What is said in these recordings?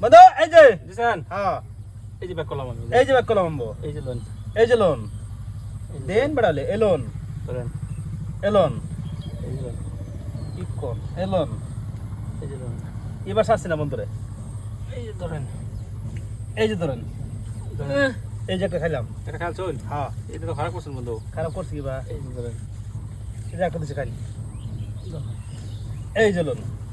বন্ধু এই যে দিছেন হ্যাঁ এই যে ব্যাক করলাম আমি এই যে ব্যাক করলাম আম্বো এই যে লোন এই যে লোন দেন বেড়ালে এলোন ধরেন এলোন এই যে লোন কি কোন এলোন এই যে লোন এবার শাস্তি না বন্ধুরে এই যে ধরেন এই যে ধরেন। এই যে একটা খাইলাম এটা খেয়াল চল হ্যাঁ এটা তো খারাপ করছেন বন্ধু খারাপ করছি কি বা এই যে ধরেন যে একটা দিছে খাই এই যে লোন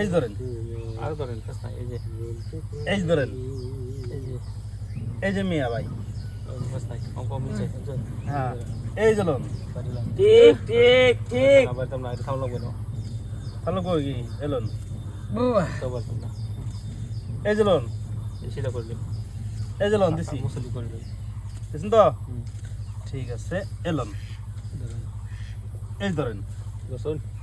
এই ধরেন। আর ধরেন এই যে। এই ধরেন। এই যে মিয়া ভাই। হ্যাঁ। এই চলো ঠিক ঠিক ঠিক। আবার তোমরা কি এলন সবার তোমরা এই চলুন সেটা করবে এই চলুন দিছি। মুসলি করবে দিছেন তো? ঠিক আছে এলন এই ধরেন।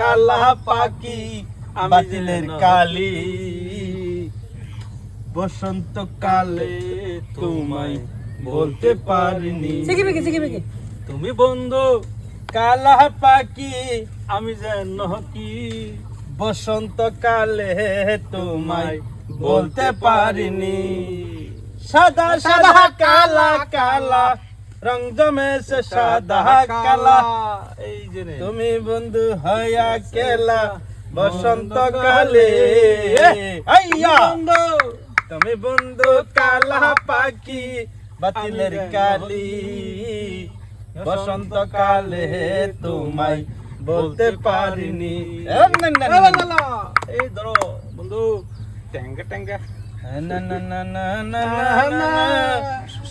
কালা পাখি আমি বাতিলের কালি। বসন্ত কালে তোমায় বলতে পারিনি। তুমি বন্ধু কালা পাখি আমি যেন কি? বসন্ত কালে তোমায় বলতে পারিনি। সাদা সাদা কালা কালা রং জমেছে সাদা কালা। তুমি বন্ধু হইয়া কেলা বসন্ত কালে আইয়া বন্ধু তুমি বন্ধু কালা পাখি বাতিলের কালি বসন্ত কালে তোমায় বলতে পারিনি। এই ধরো বন্ধু ট্যাঙ্গা ট্যাঙ্গা না, না, না, না, না,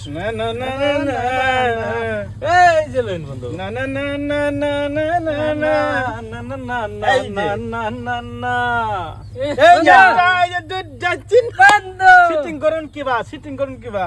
না, না, না, না, না, না, না, এই যে লইন বন্ধু না, না, না, না, না, না, না, না। না না না না। না না না না এই যে, দুধ যাচ্ছেন। সিটিং করুন কিবা সিটিং করুন কিবা